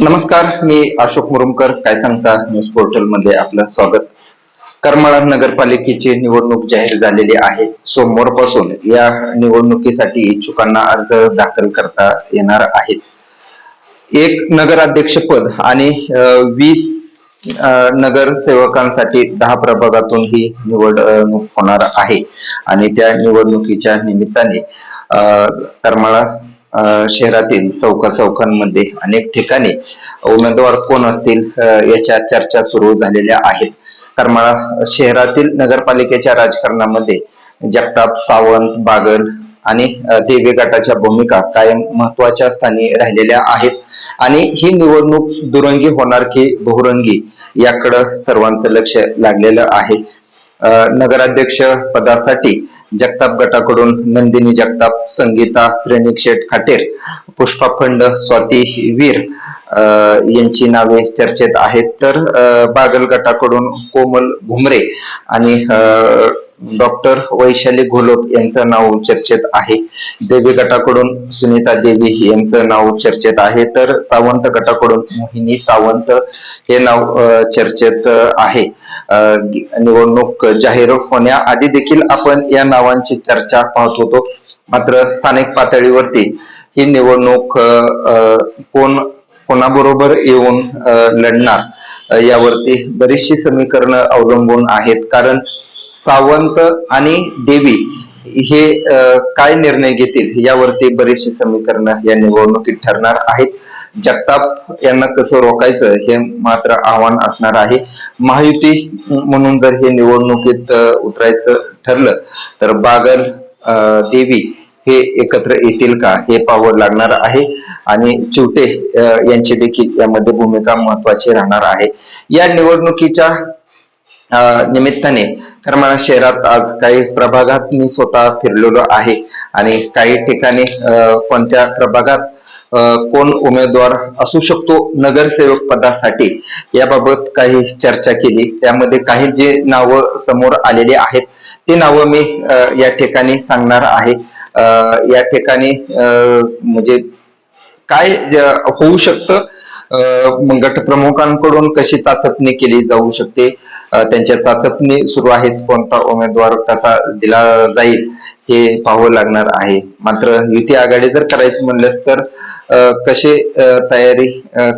नमस्कार मी अशोक मुरुमकर. काय सांगता? न्यूज पोर्टलमध्ये आपलं स्वागत. करमाळा नगरपालिकेची निवडणूक जाहीर झालेली आहे. सोमवारपासून या निवडणुकीसाठी इच्छुकांना अर्ज दाखल करता येणार आहेत. एक नगराध्यक्ष पद आणि वीस अं, नगरसेवकांसाठी दहा प्रभागातून ही निवडणूक होणार आहे. आणि त्या निवडणुकीच्या निमित्ताने अं, करमाळा शहरातील चौका चौकांमध्ये अनेक ठिकाणी उमेदवार कोण असतील याच्या चर्चा सुरू झालेल्या आहेत. करमाळा शहरातील नगरपालिकेच्या राजकारणामध्ये जगताप सावंत बागल आणि देवी गटाच्या भूमिका कायम महत्त्वाच्या स्थानी राहिलेल्या आहेत. आणि ही निवडणूक दुरंगी होणार की बहुरंगी याकडं सर्वांचं लक्ष लागलेलं आहे. नगराध्यक्ष पदासाठी जगताप गटाकडून नंदिनी जगताप संगीता श्रेणिक शेठ खाटेर पुष्पा फंड स्वाती वीर अं, यांची नावे चर्चेत आहेत. तर बागल गटाकडून कोमल घुमरे आणि डॉक्टर वैशाली घोलप यांचं नाव चर्चेत आहे. देवी गटाकडून सुनीता देवी यांचं नाव चर्चेत आहे. तर सावंत गटाकडून मोहिनी सावंत हे नाव चर्चेत आहे. निवडणूक जाहीर होण्याआधी देखील आपण या नावांची चर्चा पाहत होतो. मात्र स्थानिक पातळीवरती ही निवडणूक अं, अं, कोण कोणाबरोबर येऊन लढणार यावरती बरीचशी समीकरणं अवलंबून आहेत. कारण सावंत आणि देवी हे काय निर्णय घेतील यावरती बरीचशी समीकरणं या निवडणुकीत ठरणार आहेत. जगताप यांना कसं रोखायचं हे मात्र आव्हान असणार आहे. महायुती म्हणून जर हे निवडणुकीत उतरायचं ठरलं तर बागल देवी हे एकत्र येतील का? हे पाहावं लागणार आहे. आणि चिवटे यांची देखील यामध्ये भूमिका महत्वाची राहणार आहे. या निवडणुकीच्या निमित्ताने करमाळा शहरात आज काही प्रभागात मी स्वतः फिरलेलो आहे. आणि काही ठिकाणी कोणत्या प्रभागात कोण उमेदवार असू शकतो नगरसेवक पदासाठी? याबाबत काही चर्चा केली. त्यामध्ये काही जे नावं समोर आलेली आहेत ते नावं मी या ठिकाणी सांगणार आहे. या ठिकाणी अं, म्हणजे काय होऊ शकतं? गटप्रमुखांकडून कशी चाचपणी केली जाऊ शकते? त्यांच्या चाचपणी सुरू आहेत कोणता उमेदवार कसा दिला जाईल हे पाहावं लागणार आहे. मात्र युती आघाडी जर करायची म्हणल्यास तर अं, कशी अं, तयारी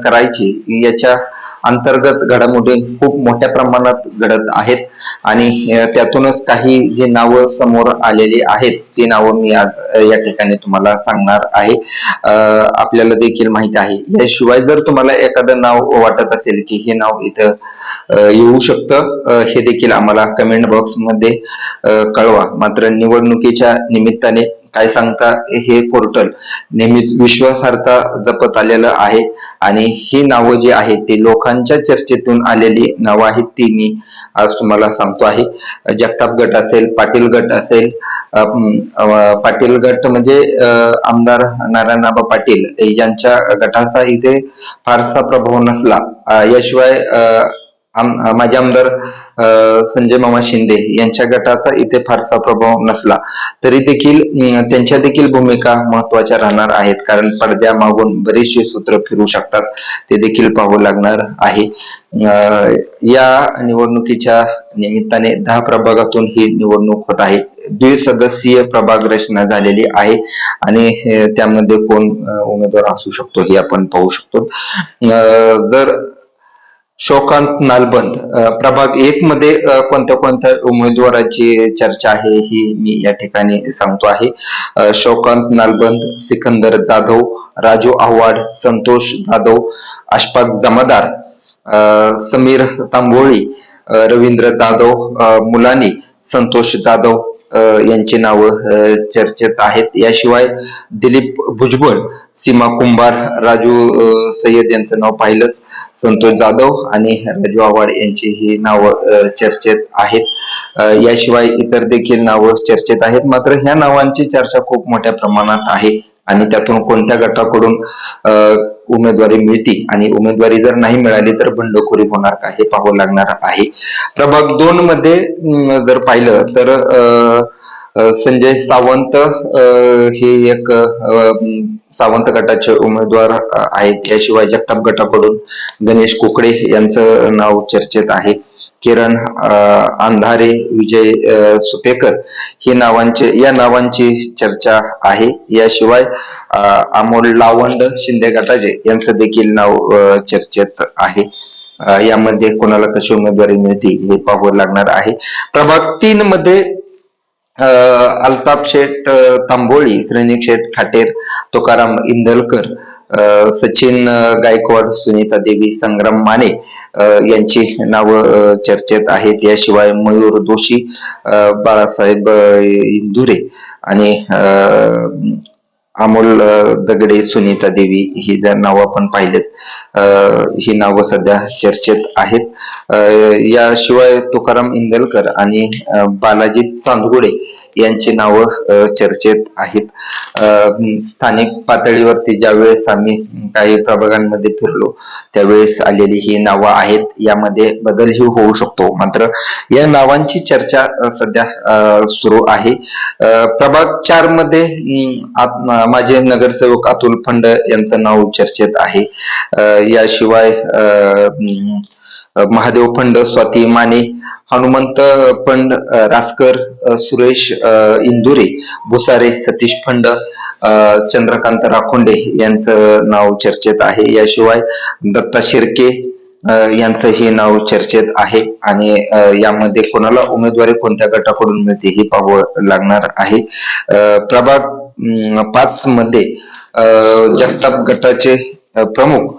करायची याच्या अंतर्गत घडामोडी खूप मोठ्या प्रमाणात घडत आहेत. आणि त्यातूनच काही जे नावं समोर आलेली आहेत ती नावं मी आज या ठिकाणी तुम्हाला सांगणार आहे. आपल्याला देखील माहिती आहे. याशिवाय जर तुम्हाला एखादं नाव वाटत असेल की हे नाव इथं येऊ शकतं हे देखील आम्हाला कमेंट बॉक्समध्ये कळवा. मात्र निवडणुकीच्या निमित्ताने काय सांगता हे पोर्टल नेहमीच विश्वासार्हता जपत आलेलं आहे. आणि ही नावं जी आहेत ती लोकांच्या चर्चेतून आलेली नावं आहेत ती मी आज तुम्हाला सांगतो आहे. जगताप गट असेल पाटील गट असेल पाटील गट म्हणजे आमदार नारायणआबा पाटील यांच्या गटाचा इथे फारसा प्रभाव नसला. याशिवाय आम- माझे आमदार अं, संजय मामा शिंदे यांच्या गटाचा इथे फारसा प्रभाव नसला. तरी देखील त्यांच्या देखील भूमिका महत्त्वाच्या राहणार आहेत. कारण पडद्यामागून बरेचसे सूत्र फिरू शकतात. ते देखील पाहू लागणार आहे. अं, या निवडणुकीच्या निमित्ताने दहा प्रभागातून ही निवडणूक होत आहे. द्विसदस्यीय प्रभाग रचना झालेली आहे. आणि त्यामध्ये कोण उमेदवार असू शकतो हे आपण पाहू शकतो. जर शोकांत नालबंद. प्रभाग एक मध्ये कोणत्या कोणत्या उमेदवाराची चर्चा आहे ही मी या ठिकाणी सांगतो आहे. शोकांत नालबंद सिकंदर जाधव राजू आव्हाड संतोष जाधव अशफाक जमादार समीर तांबोळी रवींद्र जाधव मुलानी संतोष जाधव यांची नावं चर्चेत आहेत. याशिवाय दिलीप भुजबळ सीमा कुंभार राजू सय्यद यांचं नाव पाहिलंच. संतोष जाधव आणि राजू आव्हाड यांची ही नावं चर्चेत आहेत. याशिवाय इतर देखील नावं चर्चेत आहेत. मात्र ह्या नावांची चर्चा खूप मोठ्या प्रमाणात आहे. आणि त्यातून कोणत्या गटाकडून अं उमेदवारी मिळती आणि उमेदवारी जर नाही मिळाली तर बंडखोरी होणार का हे पाहावं लागणार आहे. प्रभाग दोन मध्ये जर पाहिलं तर अ, संजय सावंत अ, हे एक सावंत गटाचे उमेदवार आहेत. याशिवाय जगताप गटाकडून गणेश कुकडे यांचं नाव चर्चेत आहे. किरण अंधारे विजय सुपेकर ही नावांचे या नावांची चर्चा आहे. याशिवाय अमोल लावंड शिंदे गटाचे यांचं देखील नाव चर्चेत आहे. यामध्ये कोणाला कशी उमेदवारी मिळते हे पाहावं लागणार आहे. प्रभाग तीन मध्ये अल्ताप अल्ताफ शेठ तांबोळी श्रेणी शेठ खाटेर तुकाराम इंदलकर सचिन गायकवाड सुनीता देवी संग्राम माने यांची नावं चर्चेत आहेत. याशिवाय मयूर दोषी बाळासाहेब इंदुरे आणि अमोल दगडे सुनीता देवी ही जर नावं आपण पाहिलेत ही नावं सध्या चर्चेत आहेत. याशिवाय तुकाराम इंदलकर आणि बालाजी चांदगुडे यांची नावं चर्चेत आहेत. स्थानिक पातळीवरती ज्यावेळेस आम्ही काही प्रभागांमध्ये फिरलो त्यावेळेस आलेली ही नावं आहेत. यामध्ये बदलही होऊ शकतो. मात्र या नावांची चर्चा सध्या सुरू आहे. प्रभाग चारमध्ये माझे नगरसेवक अतुल फंड यांचं नाव चर्चेत आहे. याशिवाय अं, महादेव फंड स्वाती माने हनुमंत फंड रासकर सुरेश इंदुरे भुसारे सतीश फंड चंद्रकांत राखोंडे यांचं नाव चर्चेत आहे. याशिवाय दत्ता शिर्के यांचं हे नाव चर्चेत आहे आणि यामध्ये कोणाला उमेदवारी कोणत्या गटाकडून मिळते हे पाहावं लागणार आहे. प्रभाग पाच मध्ये जगताप गटाचे प्रमुख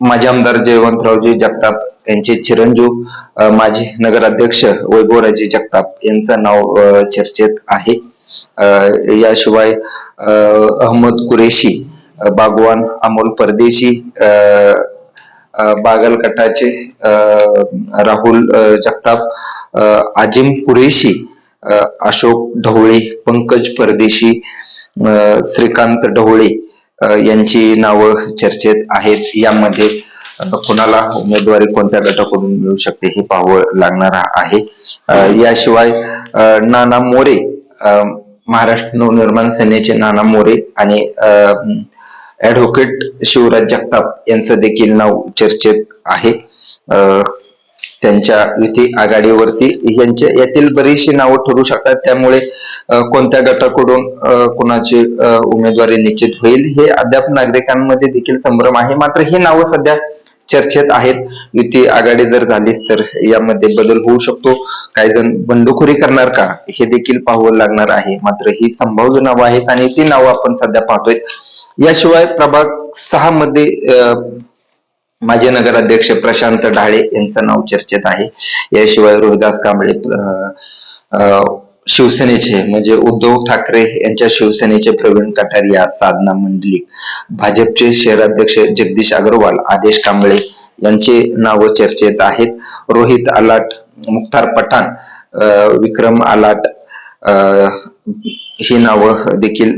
माजी आमदार जयवंतरावजी जगताप यांचे चिरंजीव माजी नगराध्यक्ष वैभवराजे जगताप यांचं नाव चर्चेत आहे. याशिवाय अहमद कुरेशी बागवान अमोल परदेशी बागलकटाचे राहुल जगताप आजिम कुरेशी अशोक ढवळे पंकज परदेशी श्रीकांत ढवळे यांची नावं चर्चेत आहेत. यामध्ये कुणाला उमेदवारी कोणत्या गटाकडून मिळू शकते हे पाहावं लागणार आहे. याशिवाय नाना मोरे महाराष्ट्र नवनिर्माण सेनेचे नाना मोरे आणि ऍडव्होकेट शिवराज जगताप यांचं देखील नाव चर्चेत आहे. त्यांच्या युती आघाडीवरती यांच्या यातील बरीचशी नावं ठरू शकतात. त्यामुळे कोणत्या गटाकडून कोणाची कुणाची उमेदवारी निश्चित होईल हे अद्याप नागरिकांमध्ये देखील संभ्रम आहे. मात्र ही नावं सध्या चर्चेत आहेत. युती आघाडी जर झालीच तर यामध्ये बदल होऊ शकतो. काही जण बंडखोरी करणार का हे देखील पाहावं लागणार आहे. मात्र ही संभाव्य नावं आहेत आणि ती नावं आपण सध्या पाहतोय. याशिवाय प्रभाग सहा मध्ये माजी नगराध्यक्ष प्रशांत ढाळे यांचं नाव चर्चेत आहे. याशिवाय रोहिदास कांबळे शिवसेनेचे म्हणजे उद्धव ठाकरे यांच्या शिवसेनेचे प्रवीण कटारिया साधना मंडलिक भाजपचे शहराध्यक्ष जगदीश अग्रवाल आदेश कांबळे यांचे नाव चर्चेत आहेत. रोहित आलाट मुख्तार पठाण विक्रम आलाट अ, ही नावं देखील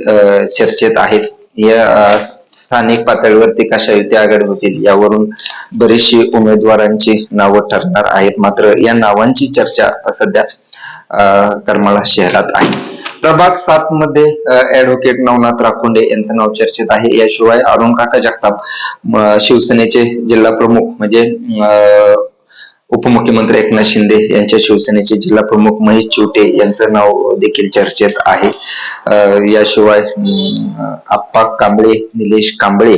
चर्चेत आहेत. या स्थानिक पातळीवरती कशा युती आघाडी होतील यावरून बरेचशी उमेदवारांची नावं ठरणार आहेत. मात्र या नावांची चर्चा सध्या करमाळा शहरात आहे. प्रभाग सात मध्ये ऍडव्होकेट नवनाथ राखोंडे यांचं नाव चर्चेत आहे. याशिवाय अरुण काका जगताप शिवसेनेचे जिल्हा प्रमुख म्हणजे उपमुख्यमंत्री एकनाथ शिंदे यांच्या शिवसेनेचे जिल्हा प्रमुख महेश चिवटे यांचं नाव देखील चर्चेत आहे. याशिवाय आप्पा कांबळे निलेश कांबळे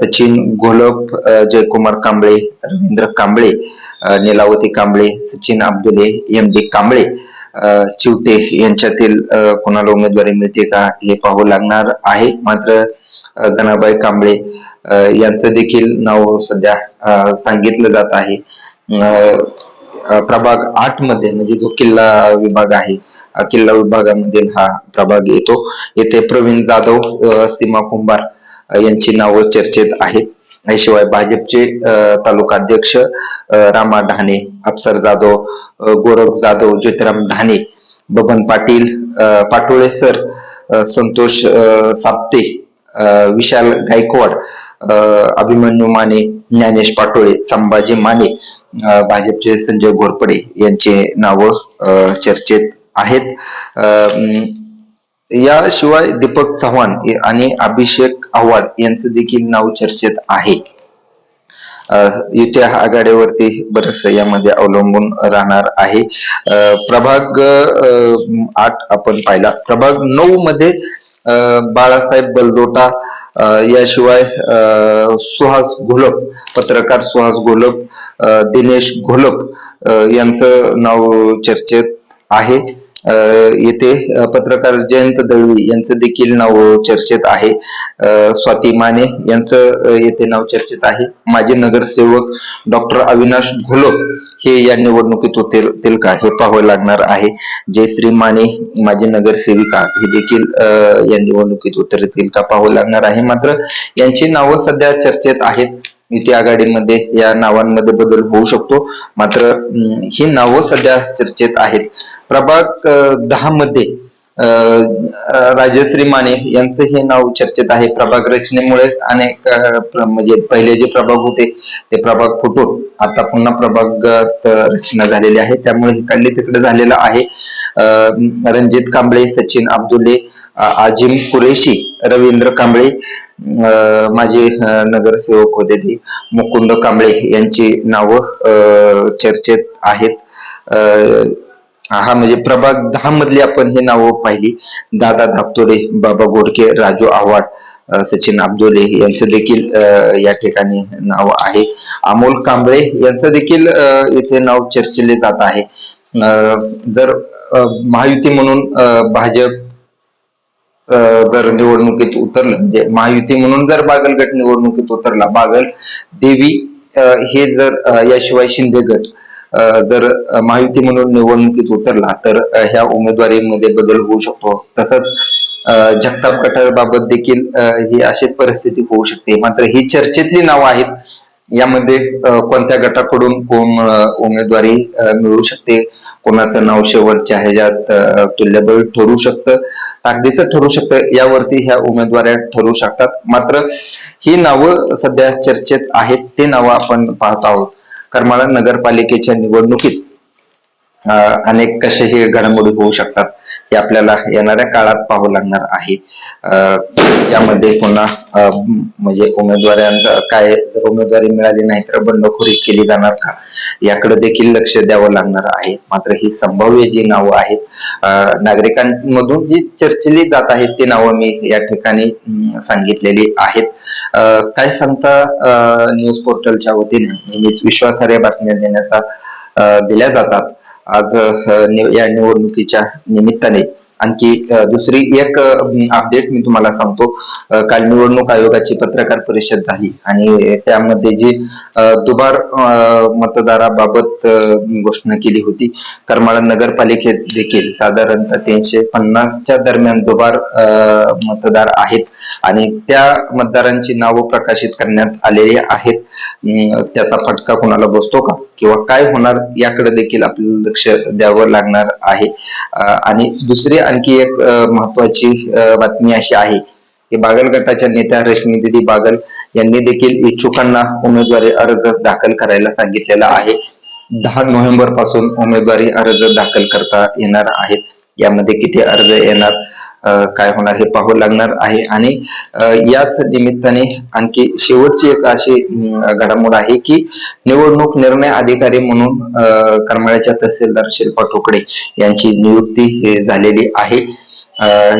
सचिन घोलप जयकुमार कांबळे रवींद्र कांबळे नीलावती कांबळे सचिन अब्दुले एम डी कांबळे चिवटे यांच्यातील कोणाला उमेदवारी मिळते का हे पाहू लागणार आहे. मात्र जनाबाई कांबळे यांचं देखील नाव सध्या सांगितलं जात आहे. प्रभाग आठमध्ये म्हणजे जो किल्ला विभाग आहे किल्ला विभागामधील हा प्रभाग येतो. येथे प्रवीण जाधव सीमा कुंभार यांची नावं चर्चेत आहेत. याशिवाय भाजपचे तालुकाध्यक्ष तालुका अध्यक्ष रामा ढाणे अप्सर जाधव गोरख जाधव ज्योतिराम ढाणे बबन पाटील पाटोळे सर संतोष साप्ते विशाल गायकवाड अभिमन्यू माने ज्ञानेश पाटोळे संभाजी माने भाजपचे संजय घोरपडे यांचे नाव चर्चेत आहेत. अं, याशिवाय दीपक चव्हाण आणि अभिषेक आव्हाड यांचं देखील नाव चर्चेत आहे. अं, युती आघाडीवरती बरस यामध्ये अवलंबून राहणार आहे. अं, प्रभाग अं, आठ आपण पाहिला. प्रभाग नऊ मध्ये बाळासाहेब बलदोटा अं, याशिवाय सुहास घोलप पत्रकार सुहास घोलप दिनेश घोलप यांचं नाव चर्चेत आहे. येथे पत्रकार जयंत दळवी यांचं देखील नाव चर्चेत आहे. स्वाती माने यांचं येथे नाव चर्चेत आहे. माजी नगरसेवक डॉक्टर अविनाश घोलो हे या निवडणुकीत उतरतील का हे पाहावं लागणार आहे. जयश्री माने माजी नगरसेविका हे देखील अं, या निवडणुकीत उतरतील का पाहावं लागणार आहे. मात्र यांची नावं सध्या चर्चेत आहेत. युती आघाडीमध्ये या नावांमध्ये बदल होऊ शकतो. मात्र ही नावं सध्या चर्चेत आहेत. प्रभाग दहा मध्ये अं, राजश्री माने यांचं हे नाव चर्चेत आहे. प्रभाग रचनेमुळे अनेक म्हणजे पहिले जे प्रभाग होते ते प्रभाग फुटून आता पुन्हा प्रभागात रचना झालेली आहे. त्यामुळे इकडले तिकडे झालेलं आहे. अं, रणजित कांबळे सचिन अब्दुले अं, आजिम कुरेशी रवींद्र कांबळे माझे नगरसेवक होते ते. मुकुंद कांबळे यांची नावं चर्चेत आहेत. हा म्हणजे प्रभाग दहा मधली आपण हे नावं पाहिली. दादा धाकतोडे बाबा गोडके राजू आव्हाड सचिन अब्दुले यांचं देखील या ठिकाणी नाव आहे. अमोल कांबळे यांचं देखील इथे नाव चर्चिले जात आहे. जर महायुती म्हणून भाजप जर निवडणुकीत उतरलं म्हणजे महायुती म्हणून जर बागल गट निवडणुकीत उतरला बागल देवी हे जर याशिवाय शिंदे गट जर महायुती म्हणून निवडणुकीत उतरला तर ह्या उमेदवारीमध्ये बदल होऊ शकतो. तसंच अं, जगताप गटाबाबत देखील ही अशीच परिस्थिती होऊ शकते. मात्र ही चर्चेतली नावं आहेत. यामध्ये कोणत्या गटाकडून कोण अं, उमेदवारी मिळू शकते? कोणाचं नाव शेवटच्या ह्याच्यात तुल्यबळ ठरू शकतं. ताकदीचं ठरू शकतं. यावरती ह्या उमेदवाऱ्या ठरू शकतात. मात्र ही नावं सध्या चर्चेत आहेत. ते नावं आपण पाहत आहोत. करमाळा नगरपालिकेच्या निवडणुकीत अनेक कशाही घडामोडी होऊ शकतात हे आपल्याला येणाऱ्या काळात पाहावं लागणार आहे. यामध्ये पुन्हा म्हणजे उमेदवारांचा काय जर उमेदवारी मिळाली नाही तर बंडखोरी केली जाणार का? याकडे देखील लक्ष द्यावं लागणार आहे. मात्र ही संभाव्य जी नावं आहेत नागरिकांमधून जी चर्चिली जात आहेत ती नावं मी या ठिकाणी सांगितलेली आहेत. काय सांगता न्यूज पोर्टलच्या वतीने नेहमीच विश्वासार्ह बातम्या देण्याचा दिल्या जातात. आज या निवडणुकीच्या निमित्ताने आणखी दुसरी एक अपडेट मी तुम्हाला सांगतो. काल निवडणूक आयोगाची पत्रकार परिषद झाली आणि त्यामध्ये जी दुबार मतदाराबाबत घोषणा केली होती करमाळा नगरपालिकेत देखील साधारणतः तीनशे पन्नासच्या दरम्यान दुबार अं, मतदार आहेत आणि त्या मतदारांची नावं प्रकाशित करण्यात आलेली आहेत. अं, त्याचा फटका कोणाला बसतो का? किंवा काय होणार? याकडे देखील आपल्याला लक्ष द्यावं लागणार आहे. आणि दुसरी आणखी एक महत्वाची बातमी अशी आहे की बागल गटाच्या नेत्या रश्मी दिदी बागल यांनी देखील इच्छुकांना उमेदवारी अर्ज दाखल करायला सांगितलेला आहे. दहा नोव्हेंबरपासून उमेदवारी अर्ज दाखल करता येणार आहेत. यामध्ये किती अर्ज येणार? काय होणार हे पाहावं लागणार आहे. आणि याच निमित्ताने आणखी शेवटची एक अशी घडामोड आहे की निवडणूक निर्णय अधिकारी म्हणून अं, करमाळ्याच्या तहसीलदार शिल्पा ठोकडे यांची नियुक्ती हे झालेली आहे.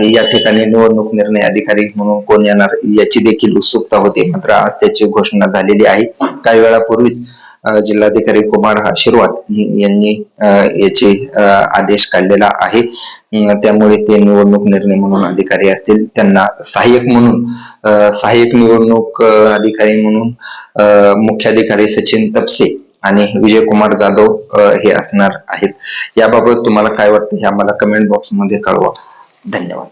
या ठिकाणी निवडणूक निर्णय अधिकारी म्हणून कोण येणार याची देखील उत्सुकता होती. मात्र आज त्याची घोषणा झालेली आहे. काही वेळापूर्वीच जिल्हाधिकारी कुमार आशीर्वाद यांनी याचे आदेश काढलेला आहे. त्यामुळे ते निवडणूक निर्णय म्हणून अधिकारी असतील त्यांना सहाय्यक म्हणून सहाय्यक निवडणूक अधिकारी म्हणून मुख्याधिकारी सचिन तपसे आणि विजय कुमार जाधव हे असणार आहेत. याबाबत तुम्हाला काय वाटतं हे आम्हाला कमेंट बॉक्समध्ये कळवा. धन्यवाद.